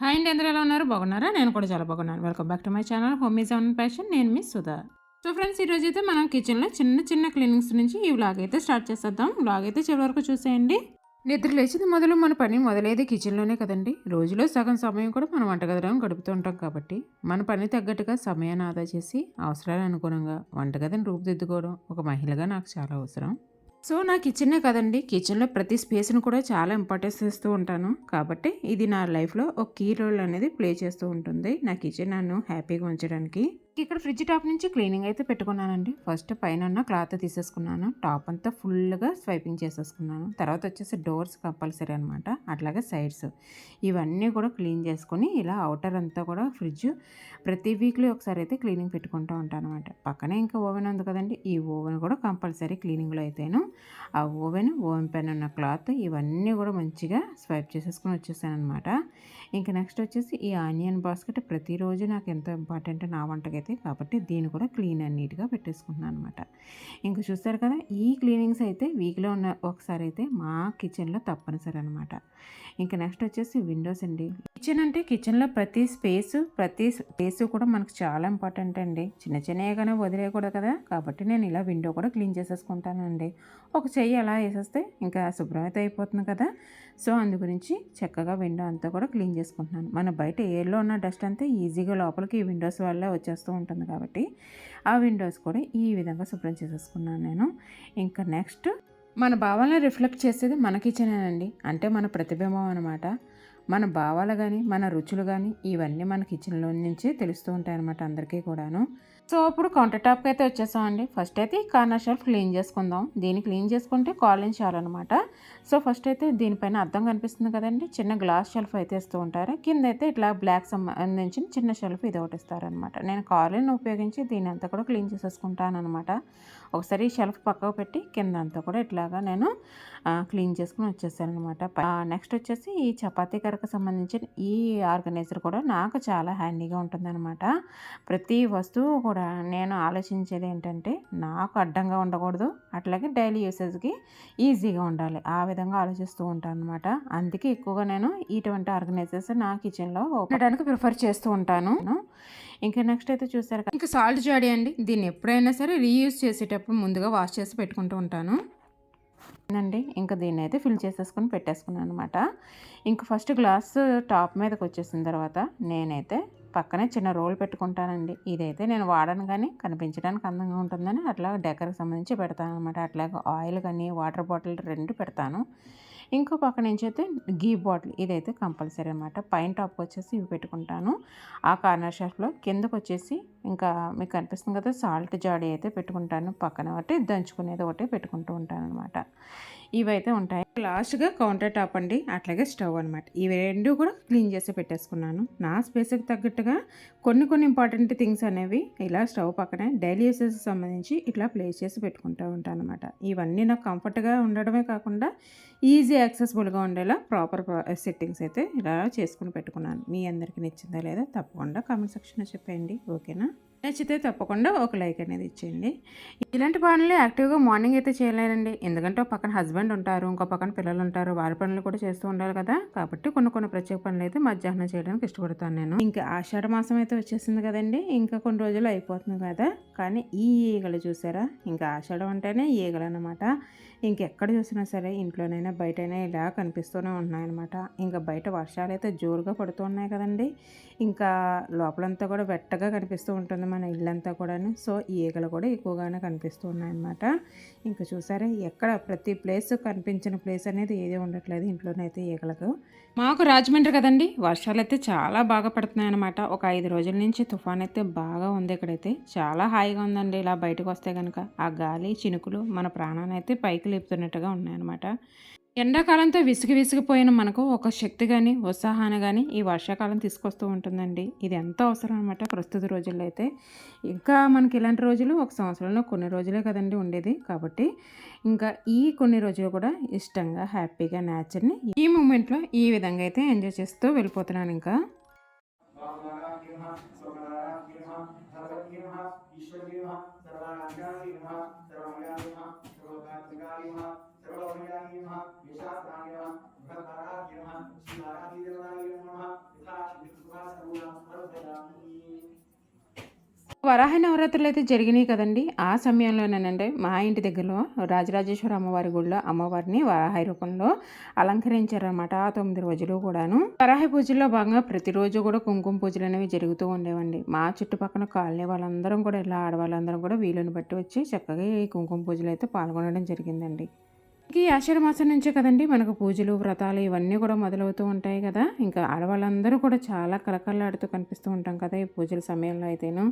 Hi అండి అందరూ ఎలా ఉన్నారు? బాగున్నారా? నేను కూడా చాలా బాగున్నాను. Welcome back to my channel home is on passion నేను మీ సుధా. సో ఫ్రెండ్స్ ఈరోజు అయితే మనం కిచెన్లో చిన్న చిన్న క్లీనింగ్స్ నుంచి ఈ వ్లాగ్ అయితే స్టార్ట్ చేసేద్దాం. వ్లాగ్ అయితే చివరి వరకు చూసేయండి. నిద్ర లేచింది మొదలు మన పని మొదలైతే కిచెన్లోనే కదండి. రోజులో సగం సమయం కూడా మనం వంటగదిలో గడుపుతూ ఉంటాం కాబట్టి మన పని తగ్గట్టుగా సమయాన్ని ఆదా చేసి అవసరాలు అనుగుణంగా వంటగదిని రూపుదిద్దుకోవడం ఒక మహిళగా నాకు చాలా అవసరం. సో నా కిచెనే కదండి. కిచెన్లో ప్రతి స్పేస్ను కూడా చాలా ఇంపార్టెన్స్ ఇస్తూ ఉంటాను. కాబట్టి ఇది నా లైఫ్లో ఒక కీ రోల్ అనేది ప్లే చేస్తూ ఉంటుంది. నా కిచెన్ నన్ను హ్యాపీగా ఉంచడానికి. ఇక్కడ ఫ్రిడ్జ్ టాప్ నుంచి క్లీనింగ్ అయితే పెట్టుకున్నానండి. ఫస్ట్ పైన ఉన్న క్లాత్ తీసేసుకున్నాను. టాప్ అంతా ఫుల్గా స్వైపింగ్ చేసేసుకున్నాను. తర్వాత వచ్చేసి డోర్స్ కంపల్సరీ అనమాట అట్లాగే సైడ్స్. ఇవన్నీ కూడా క్లీన్ చేసుకొని ఇలా అవుటర్ అంతా కూడా ఫ్రిడ్జ్ ప్రతి వీక్లీ ఒకసారి అయితే క్లీనింగ్ పెట్టుకుంటూ ఉంటాను అనమాట పక్కనే ఇంకా ఓవెన్ ఉంది కదండి. ఈ ఓవెన్ కూడా కంపల్సరీ క్లీనింగ్లో అయితేను. ఆ ఓవెన్ ఓవెన్ పైన ఉన్న క్లాత్ ఇవన్నీ కూడా మంచిగా స్వైప్ చేసేసుకొని వచ్చేసాను అనమాట ఇంకా నెక్స్ట్ వచ్చేసి ఈ ఆనియన్ బాస్కెట్ ప్రతిరోజు నాకు ఎంతో ఇంపార్టెంట్ నా వంటకైతే కాబట్టి దీన్ని కూడా క్లీన్ అండ్ నీట్గా పెట్టేసుకుంటున్నాను అనమాట ఇంక చూస్తారు కదా ఈ క్లీనింగ్స్ అయితే వీక్లో ఉన్న ఒకసారి అయితే మా కిచెన్లో తప్పనిసరి అనమాట ఇంకా నెక్స్ట్ వచ్చేసి విండోస్ అండి. కిచెన్ అంటే కిచెన్లో ప్రతి స్పేస్ ప్రతి స్పేస్ కూడా మనకు చాలా ఇంపార్టెంట్ అండి. చిన్న చిన్నగానే వదిలేయకూడదు కదా. కాబట్టి నేను ఇలా విండో కూడా క్లీన్ చేసేసుకుంటానండి. ఒక చెయ్యి అలా వేసేస్తే ఇంకా శుభ్రమైతే అయిపోతుంది కదా. సో అందు గురించి చక్కగా విండో అంతా కూడా క్లీన్ చేసుకుంటున్నాను. మన బయట ఎయిర్లో ఉన్న డస్ట్ అంతా ఈజీగా లోపలికి ఈ విండోస్ వల్లే వచ్చేస్తూ ఉంటుంది కాబట్టి ఆ విండోస్ కూడా ఈ విధంగా శుభ్రం చేసేసుకున్నాను నేను. ఇంకా నెక్స్ట్ మన భావాలను రిఫ్లెక్ట్ చేసేది మన కిచెనేనండి. అంటే మన ప్రతిబింబం అనమాట మన భావాలు కానీ మన రుచులు కానీ ఇవన్నీ మన కిచెన్లో నుంచే తెలుస్తూ ఉంటాయి అనమాట అందరికీ కూడాను. సో ఇప్పుడు కౌంటర్ టాప్కి అయితే వచ్చేసామండి. ఫస్ట్ అయితే ఈ కార్నర్ షెల్ఫ్ క్లీన్ చేసుకుందాం. దీన్ని క్లీన్ చేసుకుంటే కాలిన్ చేయాలన్నమాట సో ఫస్ట్ అయితే దీనిపైన అర్థం కనిపిస్తుంది కదండి. చిన్న గ్లాస్ షెల్ఫ్ అయితే ఇస్తూ ఉంటారు. కింద అయితే ఇట్లా బ్లాక్ సంబంధించిన చిన్న షెల్ఫ్ ఇది ఒకటి ఇస్తారనమాట నేను కాలిన్ ఉపయోగించి దీని అంతా కూడా క్లీన్ చేసేసుకుంటాను అనమాట ఒకసారి షెల్ఫ్ పక్కకు పెట్టి కింద అంతా కూడా ఇట్లాగా నేను క్లీన్ చేసుకుని వచ్చేసాను అనమాట నెక్స్ట్ వచ్చేసి ఈ చపాతీ కరకు సంబంధించిన ఈ ఆర్గనైజర్ కూడా నాకు చాలా హ్యాండీగా ఉంటుందన్నమాట. ప్రతి వస్తువు కూడా నేను ఆలోచించేది ఏంటంటే నాకు అడ్డంగా ఉండకూడదు. అట్లాగే డైలీ యూసేజ్కి ఈజీగా ఉండాలి. ఆ విధంగా ఆలోచిస్తూ ఉంటాను అనమాట అందుకే ఎక్కువగా నేను ఇటువంటి ఆర్గనైజర్స్ నా కిచెన్లో ఉండడానికి ప్రిఫర్ చేస్తూ ఉంటాను. ఇంకా నెక్స్ట్ అయితే చూసారు ఇంకా సాల్ట్ జాడీ అండి. దీన్ని ఎప్పుడైనా సరే రీయూజ్ చేసేటప్పుడు ముందుగా వాష్ చేసి పెట్టుకుంటూ ఉంటాను. అండి ఇంకా దీన్ని అయితే ఫిల్ చేసేసుకొని పెట్టేసుకున్నాను అనమాట ఇంకా ఫస్ట్ గ్లాస్ టాప్ మీదకి వచ్చేసిన తర్వాత నేనైతే పక్కనే చిన్న రోల్ పెట్టుకుంటానండి. ఇదైతే నేను వాడను కానీ కనిపించడానికి అందంగా ఉంటుందని అట్లా డెకర్కి సంబంధించి పెడతాను అనమాట అట్లాగే ఆయిల్ కానీ వాటర్ బాటిల్ రెండు పెడతాను. ఇంకో పక్క నుంచి అయితే గీ బాటిల్ ఇదైతే కంపల్సరీ అనమాట పైన టాప్ వచ్చేసి ఇవి పెట్టుకుంటాను. ఆ కార్నర్ షాప్లో కిందకు వచ్చేసి ఇంకా మీకు కనిపిస్తుంది కదా సాల్ట్ జాడీ అయితే పెట్టుకుంటాను. పక్కన ఒకటి దంచుకునేది ఒకటి పెట్టుకుంటూ ఉంటాను అనమాట ఇవైతే ఉంటాయి. లాస్ట్గా కౌంటర్ టాప్ అండి. అట్లాగే స్టవ్ అనమాట ఇవి రెండు కూడా క్లీన్ చేసి పెట్టేసుకున్నాను. నా స్పేస్కి తగ్గట్టుగా కొన్ని కొన్ని ఇంపార్టెంట్ థింగ్స్ అనేవి ఇలా స్టవ్ పక్కనే డైలీ యూసెస్ సంబంధించి ఇట్లా ప్లేస్ చేసి పెట్టుకుంటూ ఉంటాను అనమాట ఇవన్నీ నాకు కంఫర్ట్గా ఉండడమే కాకుండా ఈజీ యాక్సెసిబుల్గా ఉండేలా ప్రాపర్ సెట్టింగ్స్ అయితే ఇలా చేసుకుని పెట్టుకున్నాను. మీ అందరికీ నచ్చిందా లేదా తప్పకుండా కామెంట్ సెక్షన్లో చెప్పండి ఓకేనా? నచ్చితే తప్పకుండా ఒక లైక్ అనేది ఇచ్చేయండి. ఇలాంటి పనులు యాక్టివ్గా మార్నింగ్ అయితే చేయలేనండి ఎందుకంటే ఒక పక్కన హస్బెండ్ ఉంటారు ఇంకో పక్కన పిల్లలు ఉంటారు వారి పనులు కూడా చేస్తూ ఉండాలి కదా. కాబట్టి కొన్ని కొన్ని ప్రత్యేక పనులు అయితే మధ్యాహ్నం చేయడానికి ఇష్టపడతాను నేను. ఇంకా ఆషాఢ మాసం అయితే వచ్చేసింది కదండి. ఇంకా కొన్ని రోజులు అయిపోతుంది కదా. కానీ ఈ ఈగలు చూసారా? ఇంకా ఆషాఢం అంటేనే ఈగలు అనమాట ఇంకెక్కడ చూసినా సరే ఇంట్లోనైనా బయటైనా ఇలా కనిపిస్తూనే ఉన్నాయన్నమాట ఇంకా బయట వర్షాలు అయితే జోరుగా పడుతూ ఉన్నాయి కదండి. ఇంకా లోపలంతా కూడా వెట్టగా కనిపిస్తూ ఉంటుంది మన ఇల్లంతా కూడాను. సో ఈగలు కూడా ఎక్కువగానే కనిపిస్తూ ఉన్నాయన్నమాట. ఇంకా చూసారా ఎక్కడ ప్రతి ప్లేస్ కనిపించిన ప్లేస్ అనేది ఏది ఉండట్లేదు ఇంట్లోనైతే ఈగలకు. మాకు రాజమండ్రి కదండి వర్షాలు అయితే చాలా బాగా పడుతున్నాయి అనమాట ఒక ఐదు రోజుల నుంచి తుఫాన్ అయితే బాగా ఉంది ఇక్కడైతే. చాలా హాయిగా ఉందండి ఇలా బయటకు వస్తే కనుక ఆ గాలి చినుకులు మన ప్రాణాన్ని అయితే పైకి లేపుతున్నట్టుగా ఉన్నాయన్నమాట. ఎండాకాలంతో విసిగి విసిగిపోయిన మనకు ఒక శక్తి కానీ ఉత్సాహాన్ని కానీ ఈ వర్షాకాలం తీసుకొస్తూ ఉంటుందండి. ఇది ఎంతో అవసరం అనమాట ప్రస్తుత రోజుల్లో అయితే. ఇంకా మనకి ఇలాంటి రోజులు ఒక సంవత్సరంలో కొన్ని రోజులే కదండి ఉండేది. కాబట్టి ఇంకా ఈ కొన్ని రోజులు కూడా ఇష్టంగా హ్యాపీగా నేచర్ని ఈ మూమెంట్లో ఈ విధంగా అయితే ఎంజాయ్ చేస్తూ వెళ్ళిపోతున్నాను ఇంకా. వరాహ నవరాత్రులు అయితే జరిగినాయి కదండి. ఆ సమయంలోనేనండి మా ఇంటి దగ్గరలో రాజరాజేశ్వర అమ్మవారి గుడిలో అమ్మవారిని వరాహ రూపంలో అలంకరించారనమాట ఆ తొమ్మిది రోజులు కూడాను. వరాహ పూజల్లో భాగంగా ప్రతిరోజు కూడా కుంకుమ పూజలు అనేవి జరుగుతూ ఉండేవండి. మా చుట్టుపక్కల కాలనీ వాళ్ళందరం కూడా ఇలా ఆడవాళ్ళందరం కూడా వీలుని బట్టి వచ్చి చక్కగా ఈ కుంకుమ పూజలు అయితే పాల్గొనడం జరిగిందండి. ఈ ఆషాఢ మాసం నుంచే కదండి మనకు పూజలు వ్రతాలు ఇవన్నీ కూడా మొదలవుతూ ఉంటాయి కదా. ఇంకా ఆడవాళ్ళందరూ కూడా చాలా కలకల్లాడుతూ కనిపిస్తూ ఉంటాం కదా ఈ పూజల సమయంలో అయితేను.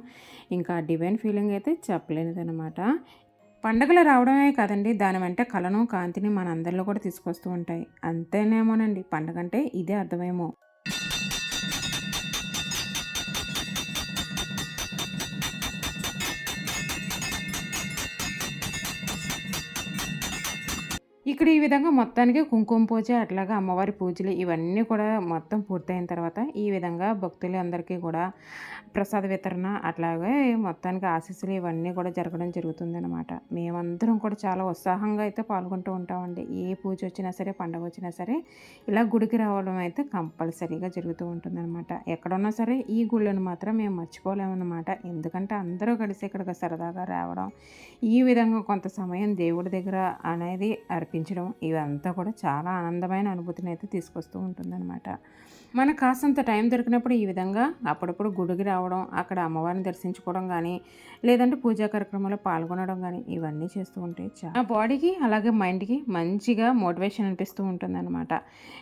ఇంకా డివైన్ ఫీలింగ్ అయితే చెప్పలేనిదనమాట పండగలు రావడమే కాదండి దాని వెంట కళను కాంతిని మన అందరిలో కూడా తీసుకొస్తూ ఉంటాయి. అంతేనేమోనండి పండగ అంటే ఇదే అర్థమేమో. ఇక్కడ ఈ విధంగా మొత్తానికి కుంకుమ పూజ అట్లాగే అమ్మవారి పూజలు ఇవన్నీ కూడా మొత్తం పూర్తయిన తర్వాత ఈ విధంగా భక్తులు అందరికీ కూడా ప్రసాద వితరణ అట్లాగే మొత్తానికి ఆశీస్సులు ఇవన్నీ కూడా జరగడం జరుగుతుందన్నమాట. మేమందరం కూడా చాలా ఉత్సాహంగా అయితే పాల్గొంటూ ఉంటామండి. ఏ పూజ వచ్చినా సరే పండగ వచ్చినా సరే ఇలా గుడికి రావడం అయితే కంపల్సరీగా జరుగుతూ ఉంటుందన్నమాట. ఎక్కడున్నా సరే ఈ గుళ్ళను మాత్రం మేము మర్చిపోలేమన్నమాట. ఎందుకంటే అందరూ కలిసి ఇక్కడికి సరదాగా రావడం ఈ విధంగా కొంత సమయం దేవుడి దగ్గర అనేది అర్పించడం ఆనందించడం ఇవంతా కూడా చాలా ఆనందమైన అనుభూతిని అయితే తీసుకొస్తూ ఉంటుందన్నమాట. మనకు కాసంత టైం దొరికినప్పుడు ఈ విధంగా అప్పుడప్పుడు గుడికి రావడం అక్కడ అమ్మవారిని దర్శించుకోవడం కానీ లేదంటే పూజా కార్యక్రమంలో పాల్గొనడం కానీ ఇవన్నీ చేస్తూ ఉంటే చాలా బాడీకి అలాగే మైండ్కి మంచిగా మోటివేషన్ అనిపిస్తూ ఉంటుందన్నమాట.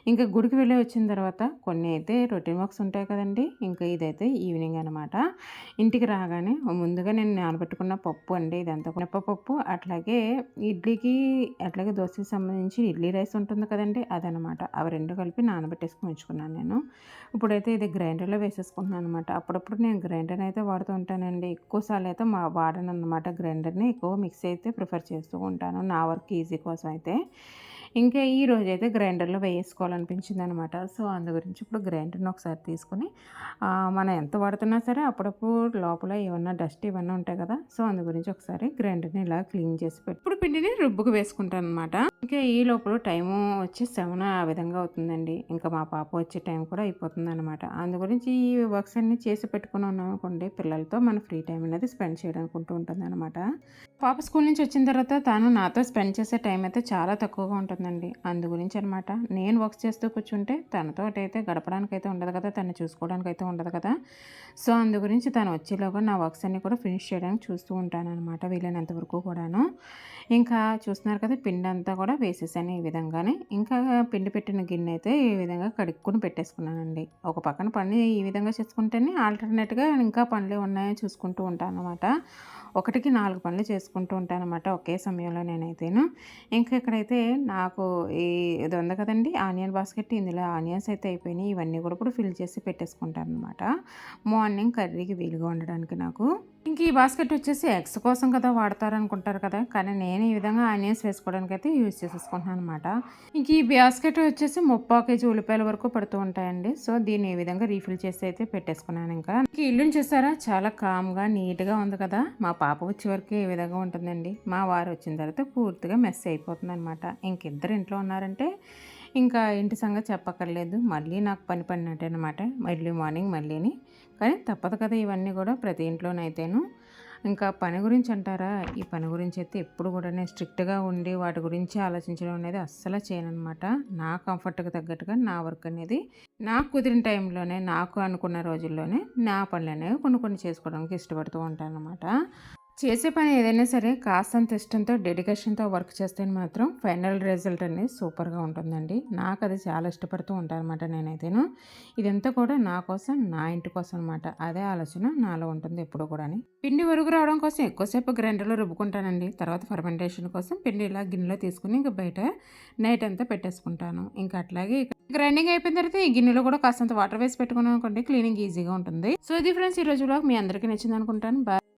ఇంకా గుడికి వెళ్ళి వచ్చిన తర్వాత కొన్ని అయితే రొటీన్ వర్క్స్ ఉంటాయి కదండి ఇంకా ఇదైతే ఈవినింగ్ అనమాట ఇంటికి రాగానే ముందుగా నేను నానబెట్టుకున్న పప్పు అండి ఇదంతా పప్పు అట్లాగే ఇడ్లీకి అట్లాగే దోశకి సంబంధించి ఇడ్లీ రైస్ ఉంటుంది కదండి అదనమాట అవి రెండు కలిపి నానబెట్టేసుకుని ఉంచుకున్నాను నేను. ఇప్పుడైతే ఇది గ్రైండర్లో వేసేసుకుంటున్నాను అనమాట అప్పుడప్పుడు నేను గ్రైండర్ అయితే వాడుతూ ఉంటానండి. ఎక్కువసార్లు అయితే మా వాడను అనమాట గ్రైండర్ని. ఎక్కువ మిక్స్ అయితే ప్రిఫర్ చేస్తూ ఉంటాను. నా వర్క్ ఈజీ కోసం అయితే. ఇంకా ఈ రోజు అయితే గ్రైండర్లో వేసుకోవాలనిపించింది అనమాట సో అందు గురించి ఇప్పుడు గ్రైండర్ని ఒకసారి తీసుకుని మనం ఎంత వాడుతున్నా సరే అప్పుడప్పుడు లోపల ఏమన్నా డస్ట్ ఇవన్నీ ఉంటాయి కదా. సో అందు గురించి ఒకసారి గ్రైండర్ని ఇలా క్లీన్ చేసి పెట్టి ఇప్పుడు పిండిని రుబ్బుకు వేసుకుంటాను అనమాట ఇంకా ఈ లోపల టైము వచ్చి సెవెన్ ఆ విధంగా అవుతుందండి. ఇంకా మా పాప వచ్చే టైం కూడా అయిపోతుంది అనమాట అందు గురించి ఈ వర్క్స్ అన్ని చేసి పెట్టుకుని ఉన్నాం అనుకోండి పిల్లలతో మన ఫ్రీ టైం అనేది స్పెండ్ చేయడానికి ఉంటుంది అనమాట పాప స్కూల్ నుంచి వచ్చిన తర్వాత తాను నాతో స్పెండ్ చేసే టైం అయితే చాలా తక్కువగా ఉంటుందండి. అందు గురించి అనమాట నేను వర్క్స్ చేస్తూ కూర్చుంటే తనతో అయితే గడపడానికి అయితే ఉండదు కదా తను చూసుకోవడానికి అయితే ఉండదు కదా. సో అందు గురించి తను వచ్చేలోగా నా వర్క్స్ అన్ని కూడా ఫినిష్ చేయడానికి చూస్తూ ఉంటాను అనమాట వీలైనంత వరకు కూడాను. ఇంకా చూస్తున్నారు కదా పిండి అంతా కూడా వేసేసాను ఈ విధంగానే. ఇంకా పిండి పెట్టిన గిన్నె అయితే ఈ విధంగా కడుక్కుని పెట్టేసుకున్నానండి. ఒక పక్కన పని ఈ విధంగా చేసుకుంటేనే ఆల్టర్నేట్గా ఇంకా పనులు ఉన్నాయో చూసుకుంటూ ఉంటాను అనమాట ఒకటికి నాలుగు పనులు చేసుకుంటూ ఉంటాను అనమాట ఒకే సమయంలో నేనైతేను. ఇంకా ఇక్కడైతే నాకు ఈ ఇది ఉంది కదండి ఆనియన్ బాస్కెట్. ఇందులో ఆనియన్స్ అయితే అయిపోయినాయి. ఇవన్నీ కూడా ఇప్పుడు ఫిల్ చేసి పెట్టేసుకుంటాను అనమాట మార్నింగ్ కర్రీకి వీలుగా ఉండడానికి నాకు. ఇంక ఈ బాస్కెట్ వచ్చేసి ఎగ్స్ కోసం కదా వాడతారనుకుంటారు కదా కానీ నేను ఈ విధంగా ఆనియన్స్ వేసుకోవడానికి అయితే యూజ్ చేసేసుకుంటున్నాను అనమాట ఇంక ఈ బాస్కెట్ వచ్చేసి ముప్పై కేజీ ఉల్లిపాయల వరకు పడుతూ ఉంటాయండి. సో దీన్ని ఈ విధంగా రీఫిల్ చేసి అయితే పెట్టేసుకున్నాను ఇంకా. ఇంక ఇల్లుని చూసారా? చాలా కామ్గా నీట్గా ఉంది కదా. మా పాప వచ్చే వరకు ఏ విధంగా ఉంటుందండి. మా వారు వచ్చిన తర్వాత పూర్తిగా మెస్ అయిపోతుంది అనమాట ఇంకిద్దరు ఇంట్లో ఉన్నారంటే ఇంకా ఇంటి సంగతి చెప్పక్కర్లేదు. మళ్ళీ నాకు పని పడినట్టు అనమాట మళ్ళీ మార్నింగ్ మళ్ళీని. కానీ తప్పదు కదా ఇవన్నీ కూడా ప్రతి ఇంట్లోనైతేను. ఇంకా పని గురించి అంటారా? ఈ పని గురించి అయితే ఎప్పుడు కూడా నేను స్ట్రిక్ట్గా ఉండి వాటి గురించి ఆలోచించడం అనేది అస్సలు చేయనమాట నా కంఫర్ట్కి తగ్గట్టుగా నా వర్క్ అనేది నాకు కుదిరిన టైంలోనే నాకు అనుకున్న రోజుల్లోనే నా పనులు అనేవి కొన్ని కొన్ని చేసుకోవడానికి ఇష్టపడుతూ ఉంటాను అనమాట చేసే పని ఏదైనా సరే కాస్తంత ఇష్టంతో డెడికేషన్తో వర్క్ చేస్తే మాత్రం ఫైనల్ రిజల్ట్ అనేది సూపర్గా ఉంటుందండి. నాకు అది చాలా ఇష్టపడుతూ ఉంటాను నేనైతేను. ఇదంతా కూడా నా కోసం నా ఇంటి కోసం అనమాట అదే ఆలోచన నాలో ఉంటుంది ఎప్పుడు కూడా పిండి వరుగు రావడం కోసం ఎక్కువసేపు గ్రైండర్లో రుబ్బుకుంటానండి. తర్వాత ఫర్మెంటేషన్ కోసం పిండి ఇలా గిన్నెలో తీసుకుని ఇంకా బయట నైట్ అంతా పెట్టేసుకుంటాను. ఇంకా అట్లాగే గ్రైండింగ్ అయిపోయిన తర్వాత ఈ గిన్నెలో కూడా కాస్తంత వాటర్ వేసి పెట్టుకున్నాం అనుకోండి క్లీనింగ్ ఈజీగా ఉంటుంది. సో ఇది ఫ్రెండ్స్ ఈ రోజు మీ అందరికీ నచ్చింది అనుకుంటాను